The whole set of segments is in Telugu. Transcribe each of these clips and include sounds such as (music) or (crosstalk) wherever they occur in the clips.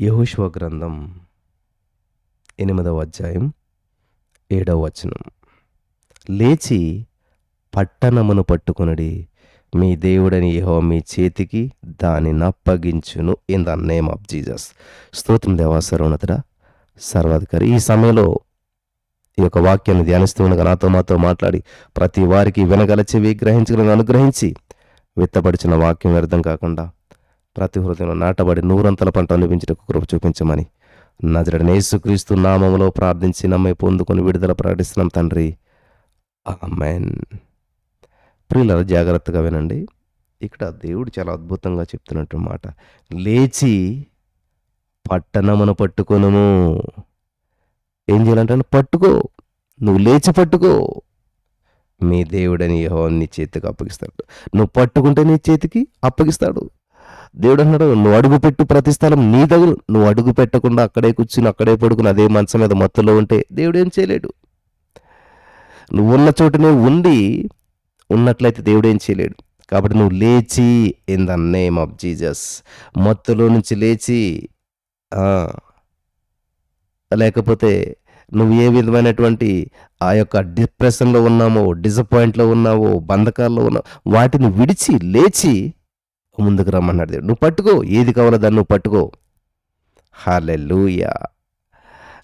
యహోశివ గ్రంథం ఎనిమిదవ అధ్యాయం ఏడవ వచనం. లేచి పట్టణమును పట్టుకునడి మీ దేవుడని యహో మీ చేతికి దానిని అప్పగించును in the name of Jesus స్తోత్రం దేవా సర్వోన్నతుడా సర్వాధికారి. ఈ సమయంలో ఈ యొక్క వాక్యాన్ని ధ్యానిస్తూ ఉండగా నాతో మాతో మాట్లాడి ప్రతి వారికి వినగల విగ్రహించగలను అనుగ్రహించి విత్తపడిచిన వాక్యం వ్యర్థం కాకుండా ప్రతి హృదయంలో నాటబడి నూరంతల పంట అనిపించిన కృప చూపించమని నజరడ యేసుక్రీస్తు నామంలో ప్రార్థించి నమ్మి పొందుకొని విడుదల ప్రకటిస్తున్నాం తండ్రి. ఆమెన్. ప్రియుల జాగ్రత్తగా వినండి. ఇక్కడ దేవుడు చాలా అద్భుతంగా చెప్తున్నట్టు మాట. లేచి పట్టణమును పట్టుకొనుము. ఏం చేయాలంటే పట్టుకో. నువ్వు లేచి పట్టుకో. మీ దేవుడని యెహోవా నీ చేతికి అప్పగిస్తాడు. నువ్వు పట్టుకుంటే నీ చేతికి అప్పగిస్తాడు. దేవుడు అన్నాడు నువ్వు అడుగు పెట్టు ప్రతి స్థలం నీ దగ్గర నువ్వు అడుగు పెట్టకుండా అక్కడే కూర్చుని అక్కడే పడుకుని అదే మంచం మీద మత్తులో ఉంటే దేవుడు ఏం చేయలేడు. నువ్వు ఉన్న చోటనే ఉండి ఉన్నట్లయితే దేవుడు ఏం చేయలేడు. కాబట్టి నువ్వు లేచి in the name of Jesus మత్తులో నుంచి లేచి లేకపోతే నువ్వు ఏ విధమైనటువంటి ఆ యొక్క డిప్రెషన్లో ఉన్నామో డిసప్పాయింట్లో ఉన్నావో బంధకాల్లో ఉన్నావు వాటిని విడిచి లేచి ముందుకు రమ్మన్నాడు దేవుడు. నువ్వు పట్టుకో ఏది కావాలో దాన్ని నువ్వు పట్టుకో. హాలెలూయా.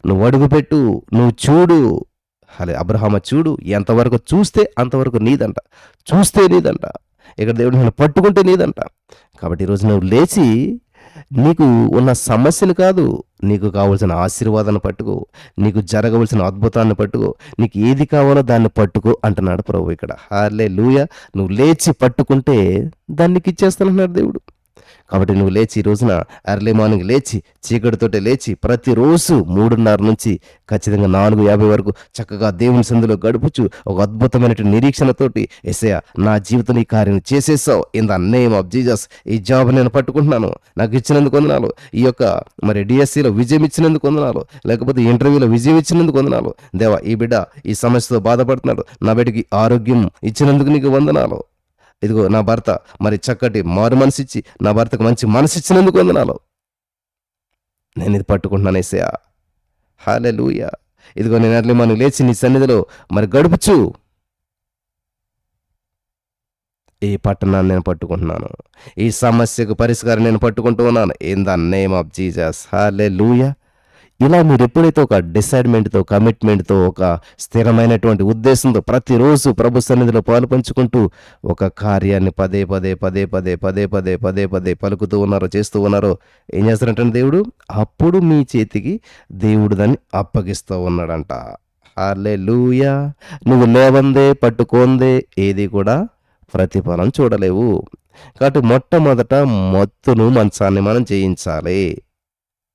నువ్వు అడుగుపెట్టు నువ్వు చూడు. హలే అబ్రహామ చూడు ఎంతవరకు చూస్తే అంతవరకు నీదంట. చూస్తే నీదంట. ఇక్కడ దేవుడు నన్ను పట్టుకుంటే నీదంట. కాబట్టి ఈరోజు నువ్వు లేచి నీకు ఉన్న సమస్యను కాదు నీకు కావలసిన ఆశీర్వాదాన్ని పట్టుకో నీకు జరగవలసిన అద్భుతాన్ని పట్టుకో నీకు ఏది కావాలో దాన్ని పట్టుకో అంటున్నాడు ప్రభు ఇక్కడ. హార్లే లూయ నువ్వు లేచి పట్టుకుంటే దాన్ని నీకు ఇచ్చేస్తానంటున్నాడు దేవుడు. కాబట్టి నువ్వు లేచి ఈ రోజున ఎర్లీ మార్నింగ్ లేచి చీకటితోటే లేచి ప్రతిరోజు మూడున్నర నుంచి ఖచ్చితంగా నాలుగు యాభై వరకు చక్కగా దేవుని సందులో గడుపుచు ఒక అద్భుతమైనటువంటి నిరీక్షణతోటి ఎసయ నా జీవితం ఈ కార్యం చేసేసావు. In the name of Jesus ఈ జాబ్ నేను పట్టుకుంటున్నాను. నాకు ఇచ్చినందుకు వందనాలు. ఈ యొక్క మరి డిఎస్సిలో విజయం ఇచ్చినందుకు వందనాలు. లేకపోతే ఇంటర్వ్యూలో విజయం ఇచ్చినందుకు వందనాలు. దేవా ఈ బిడ్డ ఈ సమస్యతో బాధపడుతున్నాడు. నా బిడ్డకి ఆరోగ్యం ఇచ్చినందుకు నీకు వందనాలు. ఇదిగో నా భర్త మరి చక్కటి మారు మనసు ఇచ్చి నా భర్తకు మంచి మనసు ఇచ్చినందుకు వందనాలు. నేను ఇది పట్టుకుంటున్నాను ఏసయా హాలే లూయ ఇదిగో నేను అట్లే మనం లేచి నీ సన్నిధిలో మరి గడుపుచు. ఈ పట్టణాన్ని నేను పట్టుకుంటున్నాను. ఈ సమస్యకు పరిష్కారం నేను పట్టుకుంటూ ఉన్నాను. In the name of Jesus hallelujah ఇలా మీరు ఎప్పుడైతే ఒక డిసైడ్మెంట్తో కమిట్మెంట్తో ఒక స్థిరమైనటువంటి ఉద్దేశంతో ప్రతిరోజు ప్రభు సన్నిధిలో పాలు పంచుకుంటూ ఒక కార్యాన్ని పదే పదే పదే పదే పదే పదే పదే పదే పలుకుతూ ఉన్నారో చేస్తూ ఉన్నారో ఏం చేస్తారంటే దేవుడు? అప్పుడు మీ చేతికి దేవుడు దాన్ని అప్పగిస్తూ ఉన్నాడంట. హాలే లూయా నువ్వు లేవందే పట్టుకోందే ఏది కూడా ప్రతిఫలం చూడలేవు. కాబట్టి మొట్టమొదట మొత్తును మంచాన్ని మనం చేయించాలి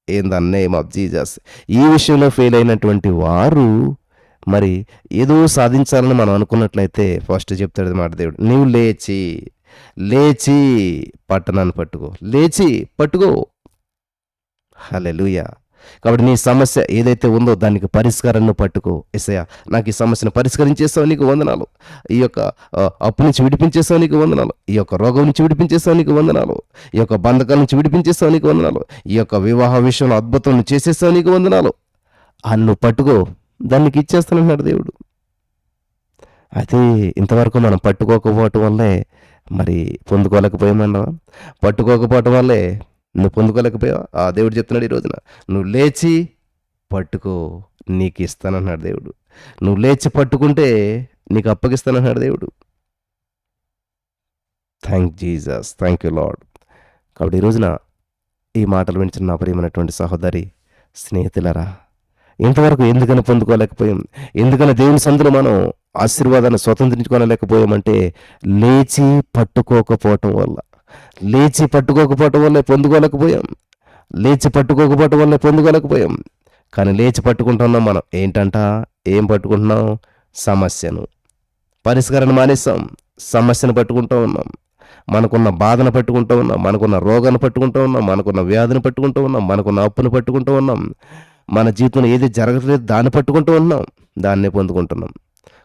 in the name of Jesus ఈ విషయంలో ఫెయిల్ అయినటువంటి వారు మరి ఏదో సాధించాలని మనం అనుకున్నట్లయితే ఫస్ట్ చెప్తాడు మాట దేవుడు. నీవు లేచి లేచి పట్టణాన్ని పట్టుకో లేచి పట్టుకో. హలెలుయా కాబట్టి నీ సమస్య ఏదైతే ఉందో దానికి పరిష్కారాన్ని పట్టుకో. ఎసయ నాకు ఈ సమస్యను పరిష్కరించేస్తావు నీకు వందనాలు. ఈ యొక్క అప్పు నుంచి విడిపించేస్తావు నీకు వందనాలు. ఈ యొక్క రోగం నుంచి విడిపించేస్తావు నీకు వందనాలు. ఈ యొక్క బంధకాల నుంచి విడిపించేస్తావు నీకు వందనాలు. ఈ యొక్క వివాహ విషయంలో అద్భుతం చేసేస్తావు నీకు వందనాలు. అన్ను పట్టుకో. దానికి ఇచ్చేస్తానన్నాడు దేవుడు. అయితే ఇంతవరకు మనం పట్టుకోకపోవటం వల్లే మరి పొందుకోలేకపోయామన్నావా పట్టుకోకపోవటం వల్లే నువ్వు పొందుకోలేకపోయావా? ఆ దేవుడు చెప్తున్నాడు ఈ రోజున. నువ్వు లేచి పట్టుకో నీకు ఇస్తానన్నాడు దేవుడు. నువ్వు లేచి పట్టుకుంటే నీకు అప్పగిస్తానన్నాడు దేవుడు. Thank Jesus thank you Lord కాబట్టి ఈ రోజున ఈ మాటలు వింటున్న నా ప్రియమైనటువంటి సహోదరి స్నేహితులరా ఇంతవరకు ఎందుకని పొందుకోలేకపోయాం? ఎందుకని దేవుని సందులు మనం ఆశీర్వాదాన్ని స్వతంత్రించుకోలేకపోయామంటే లేచి పట్టుకోకపోవటం వల్ల లేచి పట్టుకోకపోవటం వల్లే పొందుకోలేకపోయాం. లేచి పట్టుకోకపోవటం వల్లే పొందుకోలేకపోయాం. కానీ లేచి పట్టుకుంటున్నాం మనం. ఏంటంట? ఏం పట్టుకుంటున్నాం? సమస్యను. పరిష్కారాన్ని మానేస్తాం సమస్యను పట్టుకుంటూ ఉన్నాం. మనకున్న బాధను పట్టుకుంటూ ఉన్నాం. మనకున్న రోగాన్ని పట్టుకుంటూ ఉన్నాం. మనకున్న వ్యాధిని పట్టుకుంటూ ఉన్నాం. మనకున్న అప్పును పట్టుకుంటూ ఉన్నాం. మన జీవితంలో ఏది జరగట్లేదు దాన్ని పట్టుకుంటూ ఉన్నాం. దాన్నే పొందుకుంటున్నాం.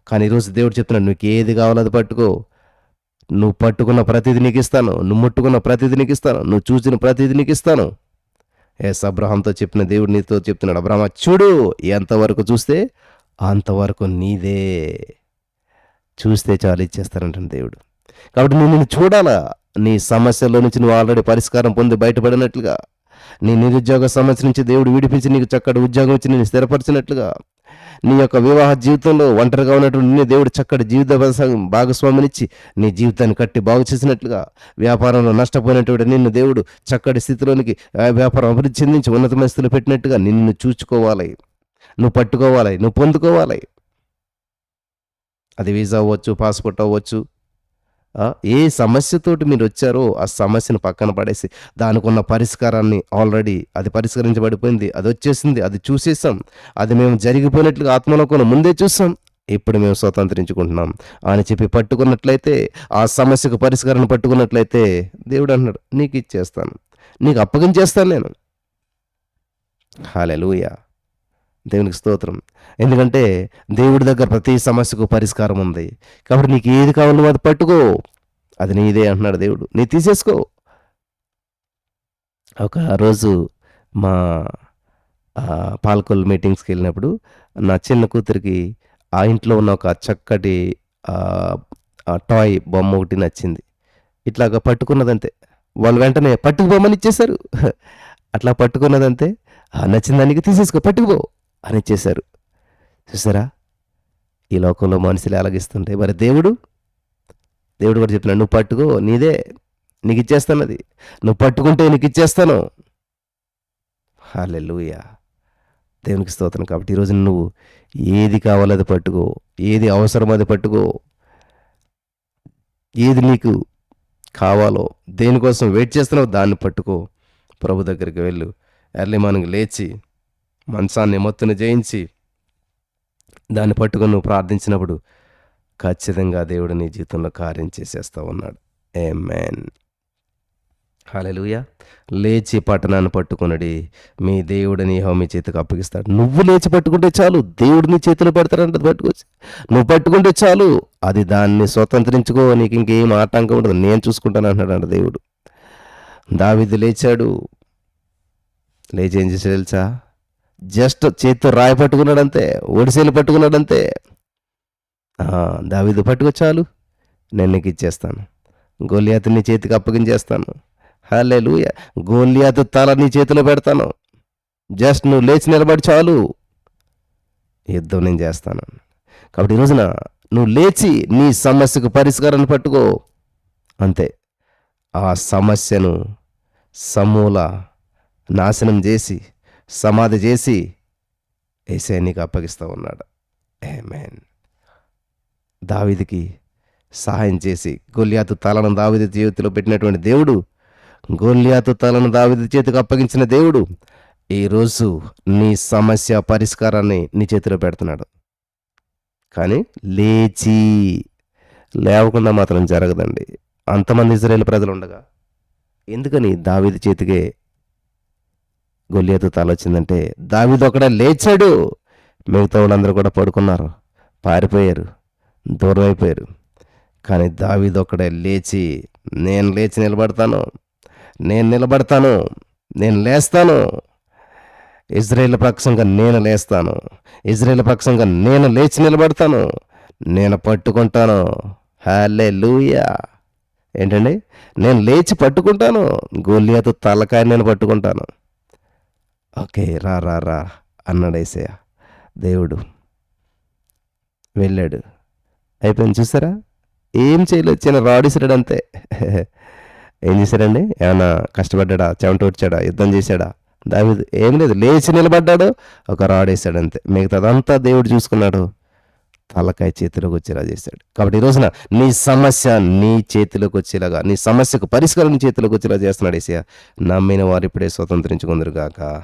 కానీ ఈరోజు దేవుడు చెప్తున్నాడు నీకు ఏది కావాలో అది పట్టుకో. నువ్వు పట్టుకున్న ప్రతిదీ నీకు ఇస్తాను నువ్వు ముట్టుకున్న ప్రతిదీ నీకు ఇస్తాను నువ్వు చూసిన ప్రతిదీ నీకు ఇస్తాను ఎస్ అబ్రహాంతో చెప్పిన దేవుడు నీతో చెప్తున్నాడు అబ్రహ్మ చూడు ఎంతవరకు చూస్తే అంతవరకు నీదే. చూస్తే చాలు ఇచ్చేస్తానంటాను దేవుడు. కాబట్టి నేను చూడాలా? నీ సమస్యలో నుంచి నువ్వు ఆల్రెడీ పరిష్కారం పొంది బయటపడినట్లుగా. నీ నిరుద్యోగ సమస్య నుంచి దేవుడు విడిపించి నీకు చక్కటి ఉద్యోగం ఇచ్చి నేను స్థిరపరిచినట్లుగా. నీ యొక్క వివాహ జీవితంలో ఒంటరిగా ఉన్నటువంటి నీ దేవుడు చక్కటి జీవిత భాగస్వామినిచ్చి నీ జీవితాన్ని కట్టి బాగు చేసినట్లుగా వ్యాపారంలో నష్టపోయినటువంటి నిన్ను దేవుడు చక్కటి స్థితిలోనికి ఆ వ్యాపారం అభివృద్ధి చెందించి ఉన్నతమైన స్థితిలో పెట్టినట్టుగా నిన్ను చూచుకోవాలి. నువ్వు పట్టుకోవాలి నువ్వు పొందుకోవాలి. అది వీసా అవ్వచ్చు పాస్పోర్ట్ అవ్వచ్చు ఏ సమస్యతోటి మీరు వచ్చారో ఆ సమస్యను పక్కన పడేసి దానికి ఉన్న పరిష్కారాన్ని ఆల్రెడీ అది పరిష్కరించబడిపోయింది అది వచ్చేసింది అది చూసేసాం అది మేము జరిగిపోయినట్లుగా ఆత్మలోకంలో ముందే చూసాం ఇప్పుడు మేము స్వతంత్రించుకుంటున్నాం అని చెప్పి పట్టుకున్నట్లయితే ఆ సమస్యకు పరిష్కారాన్ని పట్టుకున్నట్లయితే దేవుడు అన్నాడు నీకు ఇచ్చేస్తాను నీకు అప్పగించేస్తాను నేను. హాలెలుయా దేవునికి స్తోత్రం. ఎందుకంటే దేవుడి దగ్గర ప్రతి సమస్యకు పరిష్కారం ఉంది. కాబట్టి నీకు ఏది కావాలో అది పట్టుకో. అది నీదే అంటున్నాడు దేవుడు. నీ తీసేసుకో. ఒక రోజు మా పాల్కొల్ మీటింగ్స్కి వెళ్ళినప్పుడు నా చిన్న కూతురికి ఆ ఇంట్లో ఉన్న ఒక చక్కటి టాయ్ బొమ్మ ఒకటి నచ్చింది. ఇట్లాగా పట్టుకున్నదంతే. వాళ్ళు వెంటనే పట్టుకుపోమని ఇచ్చేశారు. (laughs) అట్లా పట్టుకున్నదంతే. నచ్చిన దానికి తీసేసుకో పట్టుకుపో. అని చేశారు. చూసారా? ఈ లోకంలో మనుషులు అలగిస్తుంటాయి మరి దేవుడు? దేవుడు కూడా చెప్తున్నాడు నువ్వు పట్టుకో నీదే నీకు ఇచ్చేస్తాను అది నువ్వు పట్టుకుంటే నీకు ఇచ్చేస్తాను. హాలెలూయా దేవునికి స్తోత్రం కాబట్టి ఈరోజు నువ్వు ఏది కావాలో అది పట్టుకో ఏది అవసరమో అది పట్టుకో. ఏది నీకు కావాలో దేనికోసం వెయిట్ చేస్తున్నావు దాన్ని పట్టుకో. ప్రభు దగ్గరికి వెళ్ళు. ఎర్లీ మార్నింగ్ లేచి మంచాన్ని మొత్తును జయించి దాన్ని పట్టుకొని నువ్వు ప్రార్థించినప్పుడు ఖచ్చితంగా దేవుడు నీ జీవితంలో కార్యం చేసేస్తా ఉన్నాడు. ఏ మ్యాన్ హాలెలుయ లేచి పట్టణాన్ని పట్టుకునడి మీ దేవుడిని యెహోవా మీ చేతికి అప్పగిస్తాడు. నువ్వు లేచి పట్టుకుంటే చాలు దేవుడిని చేతిలో పెడతాడంటే పట్టుకోవచ్చు నువ్వు పట్టుకుంటే చాలు అది దాన్ని స్వతంత్రించుకో నీకు ఇంకేం ఆటంకం ఉండదు. నేను చూసుకుంటాను అంటున్నాడు దేవుడు. దావిది లేచాడు. లేచి ఏం చేసాడు తెలుసా? జస్ట్ చేతితో రాయి పట్టుకున్నాడంతే ఒడిసేలు పట్టుకున్నాడంతే. దావిదు దావీదు పట్టుకో చాలు. నేను నీకు ఇచ్చేస్తాను. గోలియాతు నీ చేతికి అప్పగించేస్తాను. హలే లూయ గోలియాతు తల నీ చేతిలో పెడతాను. జస్ట్ నువ్వు లేచి నిలబడి చాలు. యుద్ధం నేను చేస్తాను. కాబట్టి ఈ రోజున నువ్వు లేచి నీ సమస్యకు పరిష్కారాన్ని పట్టుకో. అంతే. ఆ సమస్యను సమూల నాశనం చేసి సమాధి చేసి ఏసే నీకు అప్పగిస్తూ ఉన్నాడు. ఏమేన్ దావిదికి సహాయం చేసి గొల్లియాతు తలను దావిది చేతిలో పెట్టినటువంటి దేవుడు గొల్లియాతు తలను దావిది చేతికి అప్పగించిన దేవుడు ఈరోజు నీ సమస్య పరిష్కారాన్ని నీ చేతిలో పెడుతున్నాడు. కానీ లేచి లేవకుండా మాత్రం జరగదండి. అంతమంది ఇజ్రాయేల్ ప్రజలు ఉండగా ఎందుకని దావిది చేతికే గొల్లియతు తల వచ్చిందంటే ఒకడే లేచాడు. మిగతా వాళ్ళందరూ కూడా పడుకున్నారు. పారిపోయారు. దూరం అయిపోయారు. కానీ దావిదొక్కడే ఒకడే లేచి నేను లేచి నిలబడతాను. నేను నిలబడతాను. నేను లేస్తాను. ఇజ్రాయేల్ పక్షంగా నేను లేస్తాను. ఇజ్రాయేల్ పక్షంగా నేను లేచి నిలబడతాను. నేను పట్టుకుంటాను. హాలే లూయా ఏంటండి? నేను లేచి పట్టుకుంటాను. గోలియాతో తలకాయ నేను పట్టుకుంటాను. ఓకే రా రా రా అన్నాడు ఏసయ్య. దేవుడు వెళ్ళాడు. అయిపోయింది చూసారా? ఏం చేయలేదు చిన్న రాడిసాడు అంతే. ఏం చేశాడండి? ఏమైనా కష్టపడ్డా చెమట వచ్చాడా యుద్ధం చేశాడా? దాని ఏం లేదు లేచి నిలబడ్డాడు ఒక రాడేశాడు అంతే. మిగతాదంతా దేవుడు చూసుకున్నాడు. తలకాయ చేతిలోకి వచ్చేలా చేశాడు. కాబట్టి ఈ రోజున నీ సమస్య నీ చేతిలోకి వచ్చేలాగా నీ సమస్యకు పరిష్కారం చేతిలోకి వచ్చేలా చేస్తున్నాడు ఏసయ్య. నమ్మిన వారు ఇప్పుడే స్వతంత్రించుకుందరు గాక.